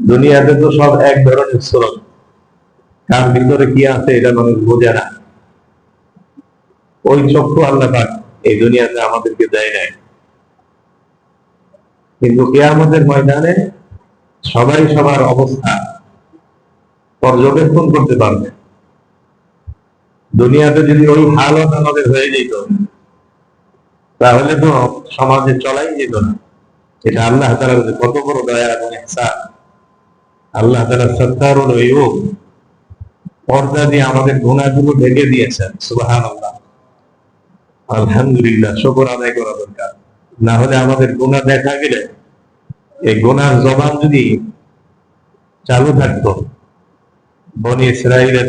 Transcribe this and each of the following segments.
দুনিয়াতে তো সব এক ধরনের স্রোত। কার ভিতরে কি আছে এটা মানুষ বোঝে না। ওই চক্ষু আল্লাহ পাক এই দুনিয়াতে আমাদেরকে দেয় নাই। কিন্তু কেয়ামতের ময়দানে সবাই সবার অবস্থা পর্যবেক্ষণ করতে পারবে। দুনিয়াতে যদি ওই হালত আমাদের হয়ে যেত, তাহলে তো সমাজে চলাই যেত না। এটা আল্লাহ তালা কত বড় দয়া এবং ইহসান। আল্লাহ তারা সত্তারুল ইউব পর্দা দিয়ে আমাদের গুণাগুলো ঢেকে দিয়েছেন সুবাহান আল্লাহ আলহামদুলিল্লাহ, শকর আদায় করা দরকার। না হলে আমাদের গুণা দেখা গেলে, এই গুনার জবান যদি চালু থাকতো, বনি ইসরায়েলের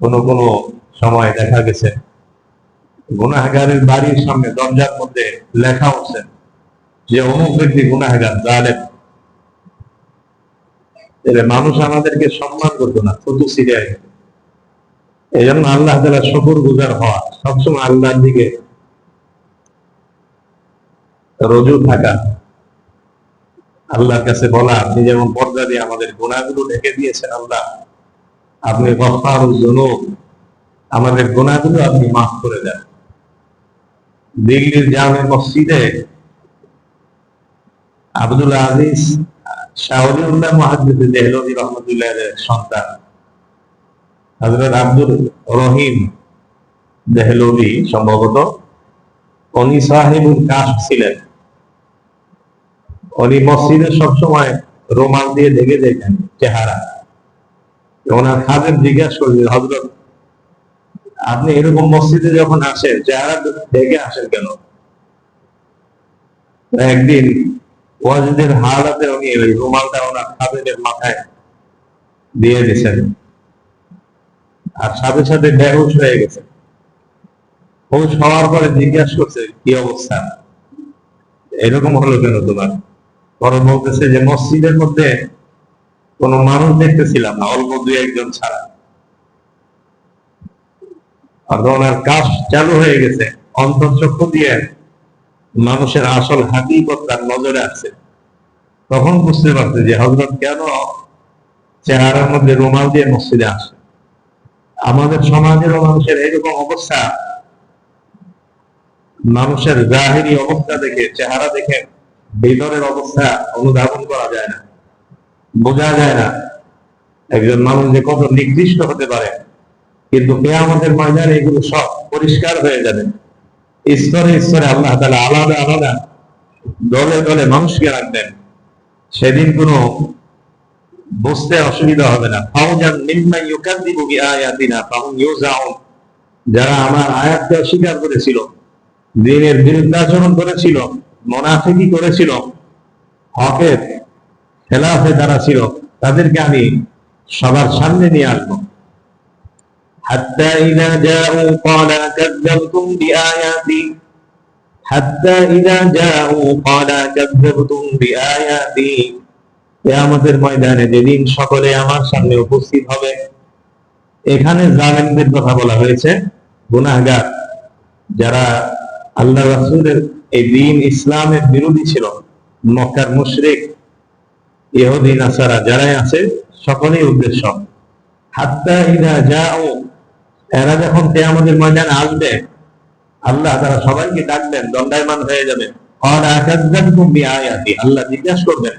কোন কোন সময় দেখা গেছে, গুনাহগারের বাড়ির সামনে দরজার মধ্যে লেখা উঠছে যে, অমুক ব্যক্তি গুনাহগার, জালেম। মানুষ আমাদেরকে সম্মান করতো না থুতু সিরিয়ায় এই জন্য আল্লাহ তালা শকুর গুজার হওয়া, সবসময় আল্লাহর দিকে রজু থাকা, আল্লাহর কাছে বলা, আপনি যেমন পর্দা দিয়ে আমাদের গুণাগুলো ঢেকে দিয়েছেন আল্লাহ, আপনি গফার জুনুব আমাদের গুণাগুলো আপনি মাফ করে দেন। দিল্লির জামে মসজিদে আব্দুল আজিজ শাহরিউল্লাহ দেহলভি রহমতুল্লাহ সন্তান। রহিম দেহলভি সম্ভবত। সাহেবুল কাশ ছিলেন। মসজিদে সবসময় রোমাল দিয়ে ঢেকে দেখেন চেহারা। ওনার খাদের জিজ্ঞাসা করলেন হজরত আপনি এরকম মসজিদে যখন আসেন, চেহারা ঢেকে আসেন কেন? একদিন ওয়াজিদের হালাতে উনি ওই রুমালটা ওনার খাদের মাথায় দিয়ে দিয়েছেন। আর সাথে সাথে বেহুশ হয়ে গেছে। হুশ হওয়ার পরে জিজ্ঞাসা করছে, কি অবস্থা? এরকম হলো কেন তোমার? পরে বলতেছে যে, মসজিদের মধ্যে কোন মানুষ দেখতেছিলাম না, অল্প দুই একজন ছাড়া। আর ওনার কাজ চালু হয়ে গেছে, অন্তর্চক্ষু দিয়ে মানুষের আসল হাকিকত তার নজরে আছে। তখন বুঝতে পারছে যে হজরত কেন চেহারার মধ্যে রুমাল দিয়ে মসজিদে আসে? আমাদের সমাজেরও মানুষের এরকম অবস্থা। মানুষের জাহেরি অবস্থা দেখে, চেহারা দেখে ভিতরের অবস্থা অনুধাবন করা যায় না। বোঝা যায় না একজন মানুষ যে কত নির্দিষ্ট হতে পারে। কিন্তু কেয়ামতের ময়দানে এগুলো সব পরিষ্কার হয়ে যাবে। স্তরে স্তরে আল্লাহ তালা আলাদা আলাদা দলে দলে মানুষকে রাখবেন সেদিন কোনো বুঝতে অসুবিধা হবে না। ফাউজান মিম্মা ইউকাযযিবু বিআয়াতিনা ফাহুম ইউজাউন যারা আমার আয়াতকে অস্বীকার করেছিল, দিনের বিরুদ্ধাচরণ করেছিল, মোনাফিকি করেছিল, হকের খেলাফে যারা ছিল, তাদেরকে আমি সবার সামনে নিয়ে আসব। حتى إذا جاءوا قال كذبتم بآياتي حتى إذا جاءوا قال كذبتم بآياتي কেয়ামতের ময়দানে যেদিন সকলে আমার সামনে উপস্থিত হবে এখানে জালেমদের কথা বলা হয়েছে গুনাহগার যারা আল্লাহ রাসূলের এই দিন ইসলামের বিরোধী ছিল মক্কার মুশরিক ইহুদি নাসারা যারাই আছে সকলেই উদ্দেশ্য হাত্তা ইদা যাও এরা যখন কেয়ামতের ময়দানে আসবে, আল্লাহ তারা সবাইকে ডাকবেন, দণ্ডায়মান হয়ে যাবে। আল্লাহ জিজ্ঞাসা করবেন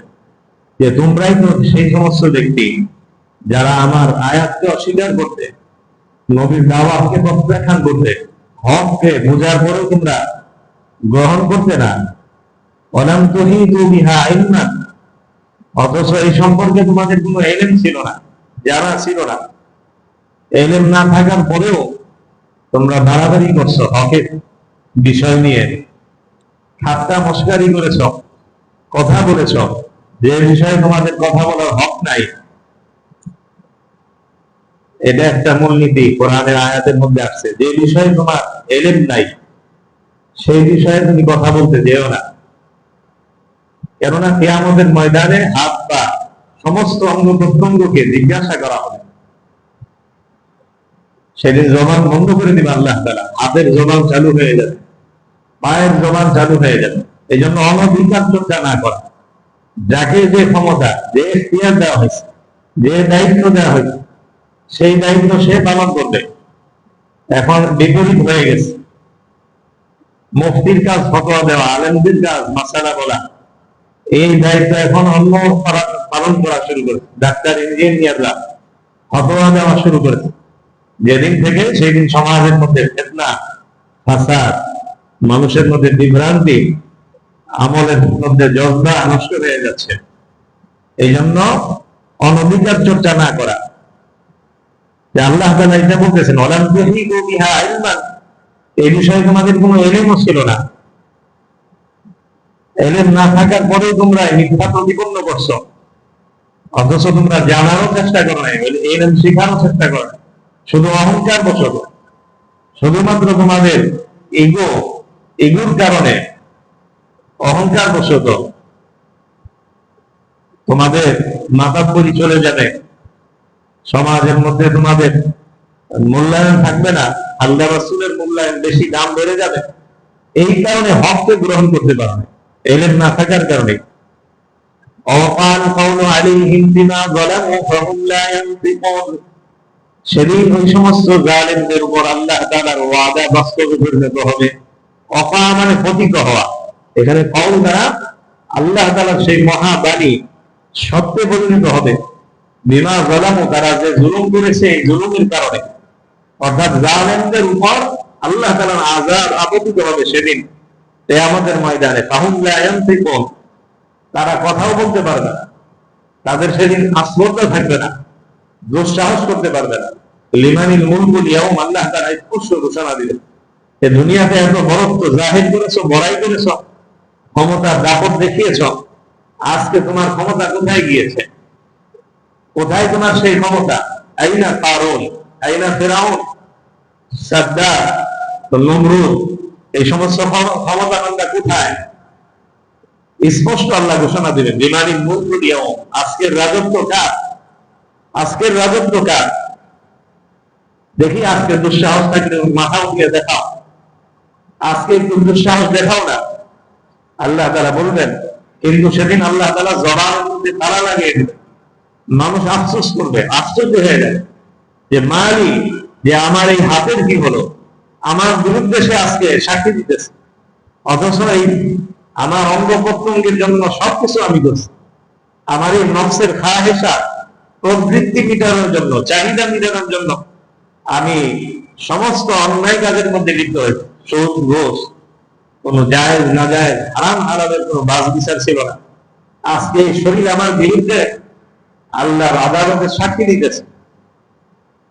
যে, তোমরাই তো সেই সমস্ত ব্যক্তি যারা আমার আয়াতকে অস্বীকার করতে নবীর দাওয়াতকে প্রত্যাখ্যান করতে হককে বোঝার পরেও তোমরা গ্রহণ করতে না। অনাম তহি বিহা ইলমান, অথচ এই সম্পর্কে তোমাদের কোনো এলেম ছিল না, জানা ছিল না। এলেম না থাকার পরেও তোমরা বাড়াবাড়ি করছ হকের বিষয় নিয়ে। ঠাট্টা মস্কারি করেছ, কথা বলেছ, যে বিষয়ে তোমাদের কথা বলার হক নাই। এটা একটা মূলনীতি, কোরআনের আয়াতের মধ্যে আসছে। যে বিষয়ে তোমার এলেম নাই, সেই বিষয়ে তুমি কথা বলতে যেও না। কেননা কেয়ামতের ময়দানে হাত পা সমস্ত অঙ্গ প্রত্যঙ্গকে জিজ্ঞাসা করা হবে। সেদিন জবান বন্ধ করে দিবে আল্লাহ তালা হাতের জবান চালু হয়ে যাবে। পায়ের জবান চালু হয়ে যাবে। এই জন্য অনধিকার চর্চা না করা। যাকে যে ক্ষমতা, যে এখতিয়ার দেওয়া হয়েছে, যে দায়িত্ব দেওয়া হয়েছে, সেই দায়িত্ব সে পালন করবে। এখন বিপরীত হয়ে গেছে। মুফতির কাজ, ফতোয়া দেওয়া, আলেমদের কাজ, মাসালা বলা, এই দায়িত্ব এখন অন্য পালা- পালন করা শুরু করেছে। ডাক্তার, ইঞ্জিনিয়াররা ফতোয়া দেওয়া শুরু করেছে। যেদিন থেকে সেদিন সমাজের মধ্যে ফেতনা, ফাসাদ, মানুষের মধ্যে বিভ্রান্তি, আমলের মধ্যে জজবা নষ্ট হয়ে যাচ্ছে। এই জন্য অনধিকার চর্চা না করা। আল্লাহ এটা বলতেছেন এই বিষয়ে তোমাদের কোনো এলেমও ছিল না। এলেম না থাকার পরেও তোমরা মিথ্যা প্রতিপন্ন করছ। অথচ তোমরা জানারও চেষ্টা করো না এলেম শেখারও চেষ্টা করো। শুধু অহংকার বসত, শুধুমাত্র তোমাদের ইগো ইগোর কারণে অহংকার বসত। তোমাদের মাথা পরি চলে যাবে। সমাজের মধ্যে তোমাদের মূল্যায়ন থাকবে না, আল্লাহ রাসূলের মূল্যায়ন বেশি দাম বেড়ে যাবে। এই কারণে হককে গ্রহণ করতে পারো না, এলেম না থাকার কারণে। অকাল কৌল আলিহিম বিমা যালামু ফাহুম লা ইয়ানতিকুন। সেদিন ওই সমস্ত জালেমদের উপর আল্লাহ তাআলার ওয়াদা বাস্তবে হবে। অকা মানে পতিত হওয়া। এখানে কৌল দ্বারা আল্লাহ তাআলার সেই মহাবাণী সত্যে পরিণত হবে। বিমা জালামু তারা যে জুলুম করেছে এই জুলুমের কারণে। অর্থাৎ জালেমদের উপর আল্লাহ তাআলার আযাব আপতিত হবে সেদিন। আমাদের ময়দানে। ফাহুম লা ইয়ানতিকুন। তারা কথাও বলতে পারবে না। তাদের সেদিন আস্পর্ধা থাকবে না। দুঃসাহস করতে পারবে না। লিমানিল মুলকুল ইয়াউম আল্লাহ তাআলা স্পষ্ট ঘোষণা দিলেন এ দুনিয়াতে এত বরত্ব জাহির করেছ, বড়াই করেছ ক্ষমতার দাপট দেখিয়েছ, আজকে তোমার ক্ষমতা কোথায় গিয়েছে? কোথায় তোমার সেই ক্ষমতা? আইনা কারণ আইনা ফেরাউন সাদ্দার নমরুদ, এই সমস্ত ক্ষমতা আমরা কোথায়? স্পষ্ট আল্লাহ ঘোষণা দিলেন বিমানি দিয়াও আজকের রাজত্ব কার? আজকের রাজত্ব কার? দেখি আজকে দুঃসাহস থাকলে মাথা উঠিয়ে দেখাও। আজকে একটু দুঃসাহস দেখাও না। আল্লাহ তারা বলবেন, কিন্তু সেদিন আল্লাহ তালা জবানের মধ্যে তালা লাগিয়ে দেবে মানুষ আফসোস করবে, আশ্চর্য হয়ে যাবে। যে মালি, যে আমার এই হাতের কি হলো? আমার বিরুদ্ধে সে আজকে সাক্ষী দিতেছে। অথচ এই আমার অঙ্গ প্রত্যঙ্গের জন্য সবকিছু আমি করছি আমার এই নফসের খাহেসা প্রবৃত্তি মিটানোর জন্য, চাহিদা মিটানোর জন্য আমি সমস্ত অন্যায় কাজের মধ্যে লিপ্ত হয়েছি। সুদ ঘোষ কোন জায়েজ, না জায়েজ, হারাম, হারামের কোনো বাস বিচার ছিল না। আজকে শরীর আমার বিরুদ্ধে আল্লাহর আদালতে সাক্ষী দিতেছে।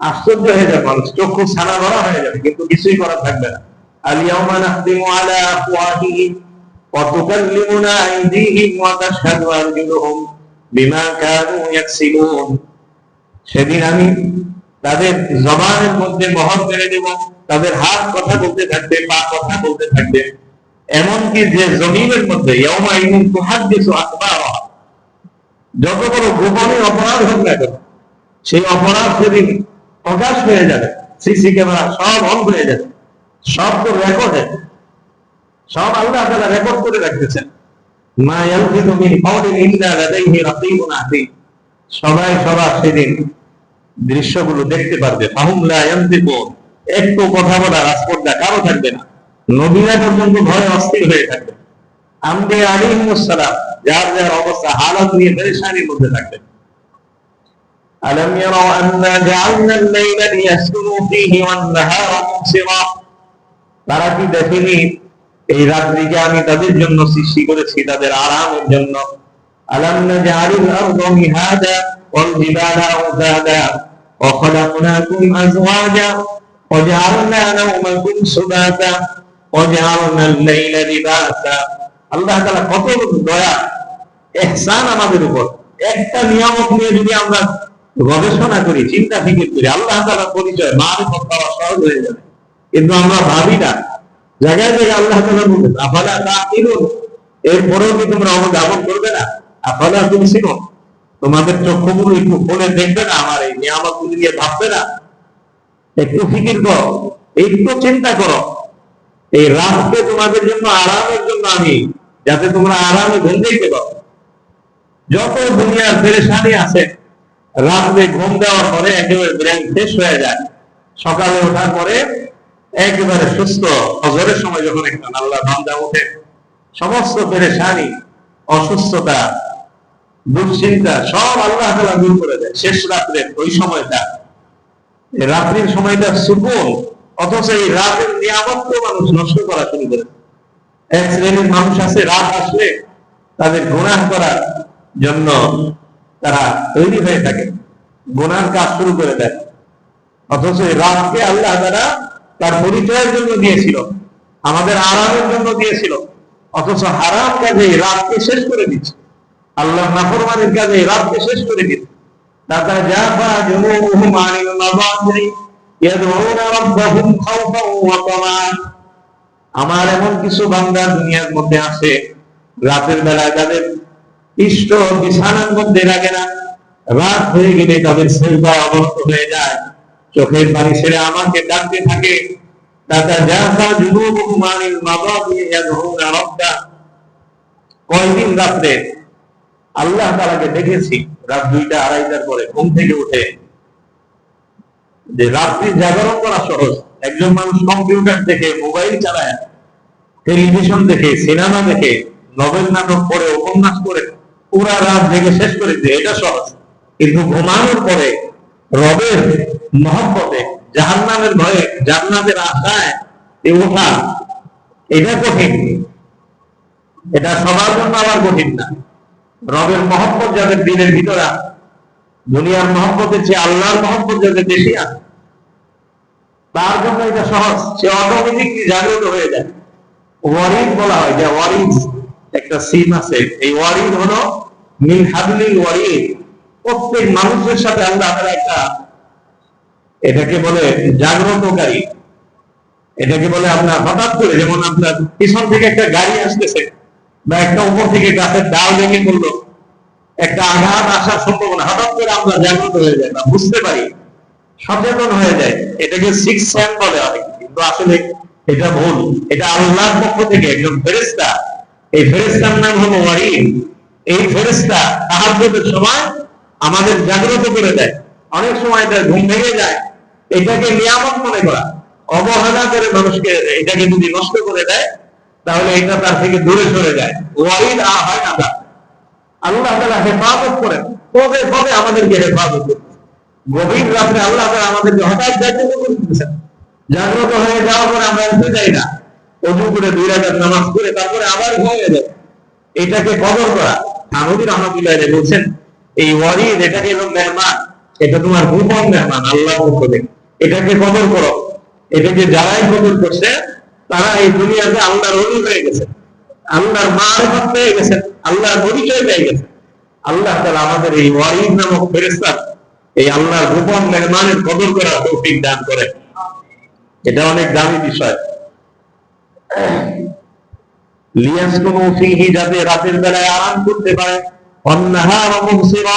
আশ্চর্য হয়ে যাবে মানুষ, চক্ষু ছানা ভরা হয়ে যাবে, কিন্তু কিছুই করা থাকবে না। আলিয়াউমা নাখদিমু আলা আফওয়াহিহিম ওয়া আইদিহিম ওয়া তাশহাদু আরজুলুহুম। বিমা কানু ইয়াকসিবুন সেদিন আমি তাদের জবানের মধ্যে মহর করে দেব, তাদের হাত কথা বলতে থাকবে, পা কথা বলতে থাকবে। এমনকি যে জমিনের মধ্যে যত বড় গোপনে অপরাধ হোক না কেন, সেই অপরাধ সেদিন প্রকাশ হয়ে যাবে, সিসি ক্যামেরা সব অন হয়ে যাবে, সব তো রেকর্ডে সব আল্লাহ তাআলা রেকর্ড করে রাখতেছেন। মা ইয়ালফিযু মিন কাওলিন ইল্লা লাদাইহি রাকীবুন আতীদ সবাই সবার সেদিন দৃশ্যগুলো দেখতে পারবে ফাহুম লা ইয়ানতিকুন একটু কথা বলার আস্পর্ধা কারো থাকবে না নবীরা পর্যন্ত ভয়ে অস্থির হয়ে থাকবে আম্বে আলাইহিমুস সালাম যার যার অবস্থা হালত নিয়ে পেরেশানির মধ্যে থাকবে ألم يروا أنا جعلنا الليل ليسكنوا فيه والنهار مبصرا তারা কি দেখেনি এই রাত্রিকে আমি তাদের জন্য সৃষ্টি করেছি, তাদের আরামের জন্য। আমাদের উপর। একটা নিয়ামক নিয়ে যদি আমরা গবেষণা করি, চিন্তা ফিকির করি, আল্লাহ তাআলা পরিচয় মার পাওয়া সহজ হয়ে যাবে। কিন্তু আমরা ভাবি না জায়গায় জায়গায় আল্লাহ তাআলা বলছেন আফালা তাকিলুন এরপরেও কি তোমরা অনুধাবন করবে না? আফালা তুমি ছিল তোমাদের চক্ষুগুলো একটু খুলে দেখবে না, আমার এই নিয়ামত গুলি নিয়ে ভাববে না। একটু ফিকির করো, একটু চিন্তা করো। এই রাতকে তোমাদের জন্য আরামের জন্য আমি, যাতে তোমরা আরামে ঘুম দিতে পারো যত দুনিয়ার পেরেশানি আছে, রাত্রে ঘুম দেওয়ার পরে একেবারে ব্রেন শেষ হয়ে যায়। সকালে ওঠার পরে একেবারে সুস্থ। হজরের সময় যখন একটা আল্লাহ বান্দা ওঠে, সমস্ত পেরেশানি, অসুস্থতা, দুশ্চিন্তা সব আল্লাহ তালা দূর করে দেয়। শেষ রাত্রের ওই সময়টা। রাত্রির সময়টা সুকুন, অথচ এই রাতের নিয়ামত মানুষ নষ্ট করা শুরু করে এক শ্রেণির মানুষ আছে, রাত আসলে তাদের গুনাহ করার জন্য তারা তৈরি হয়ে থাকে। গুনার কাজ শুরু করে দেয়। অথচ এই রাতকে আল্লাহ তারা তার পরিচয়ের জন্য দিয়েছিল, আমাদের আরামের জন্য দিয়েছিল, অথচ হারাম কাজে রাতকে শেষ করে দিচ্ছে। আল্লাহ নাফরমানের কাজে রাতকে শেষ করে দিচ্ছে। তাতা জাফা জুনুবুহুম আনিল মাবাদি ইয়াদউনা রাব্বাহুম খাওফাও ওয়া তামা আমার এমন কিছু বান্দা দুনিয়ার মধ্যে আছে, রাতের বেলা যাদের ইষ্ট বিছানার মধ্যে রাখে না। রাত হয়ে গেলে তাদের সেবা অবস্থ হয়ে যায়। চোখের পানি ছেড়ে আমাকে ডাকতে থাকে। দাদা কয়দিন আল্লাহ দেখেছি, রাত দুইটা আড়াইটার পরে ঘুম থেকে উঠে। যে রাত্রি জাগরণ করা সহজ। একজন মানুষ কম্পিউটার দেখে, মোবাইল চালায়, টেলিভিশন দেখে, সিনেমা দেখে, নভেল নাটক পড়ে, উপন্যাস পড়ে, পুরা রাত জেগে শেষ করে দিয়ে এটা সহজ। কিন্তু ঘুমানোর পরে রবের মহব্বতে জাহান্নামের ভয়ে জান্নাতের আশায় ওঠা এটা কঠিন। এটা সবার জন্য আবার কঠিন না। রবের মহব্বত যাদের দিনের ভিতরে আছে, দুনিয়ার মহব্বতের চেয়ে আল্লাহর মহব্বত যাদের বেশি আছে তার জন্য এটা সহজ। সে অটোমেটিক জাগ্রত হয়ে যায়। ওয়ারিদ বলা হয় যে ওয়ারিদ একটা সিম আছে। এই ওয়ারিদ হলো মিন হাবলিল ওয়ারিদ। প্রত্যেক মানুষের সাথে আল্লাহ একটা এটাকে বলে জাগ্রতকারী। এটাকে বলে আপনার হঠাৎ করে যেমন আপনার পিছন থেকে একটা গাড়ি আসতেছে বা একটা উপর থেকে গাছের ডাল ভেঙে পড়ল, একটা আঘাত আসার সম্ভাবনা, হঠাৎ করে আমরা জাগ্রত হয়ে যাই বা বুঝতে পারি, সচেতন হয়ে যায় এটাকে সিক্স সেন্স বলে অনেক, কিন্তু আসলে এটা ভুল। এটা আল্লাহর পক্ষ থেকে একজন ফেরেস্তা এই ফেরেস্তার নাম হলো ওয়ারিদ। এই ফেরেস্তা তাহাজ্জুদের সময় আমাদের জাগ্রত করে দেয়। অনেক সময় এটা ঘুম ভেঙে যায়। এটাকে নিয়ামত মনে করা। অবহেলা করে মানুষকে এটাকে যদি নষ্ট করে দেয়, তাহলে এটা তার থেকে দূরে সরে যায়। আ হয় না তা। আল্লাহ হেফাজত করেন। আমাদেরকে হেফাজত করতে গভীর রাত্রে আল্লাহ আমাদেরকে হঠাৎ জাগ্রত করে দিতেছেন জাগ্রত হয়ে যাওয়ার পরে আমরা উঠে যাই না। অজু করে দুই নামাজ করে তারপরে আবার ঘুমিয়ে যায় এটাকে কদর করা। রহমতুল্লাহ আলাইহি বলছেন, এই ওয়ারিদ এটাকে হলো মেহমান এটা তোমার গোপন মেহমান আল্লাহর পক্ষ থেকে এটাকে কদর করো। এটাকে যারাই কদর করছে তারা এই দুনিয়াতে আল্লাহর অলি হয়ে গেছে। আল্লাহর মারফত পেয়ে গেছেন আল্লাহর পরিচয় পেয়ে গেছে। আল্লাহ তাআলা আমাদের এই ওয়ারিদ নামক ফেরেশতা এই আল্লাহর গোপন মেহমানের কদর করার তৌফিক দান করেন এটা অনেক দামি বিষয়। লিয়াসকুনু ফীহি যাতে রাতের বেলায় আরাম করতে পারে। অন্নাহার মুবসিরা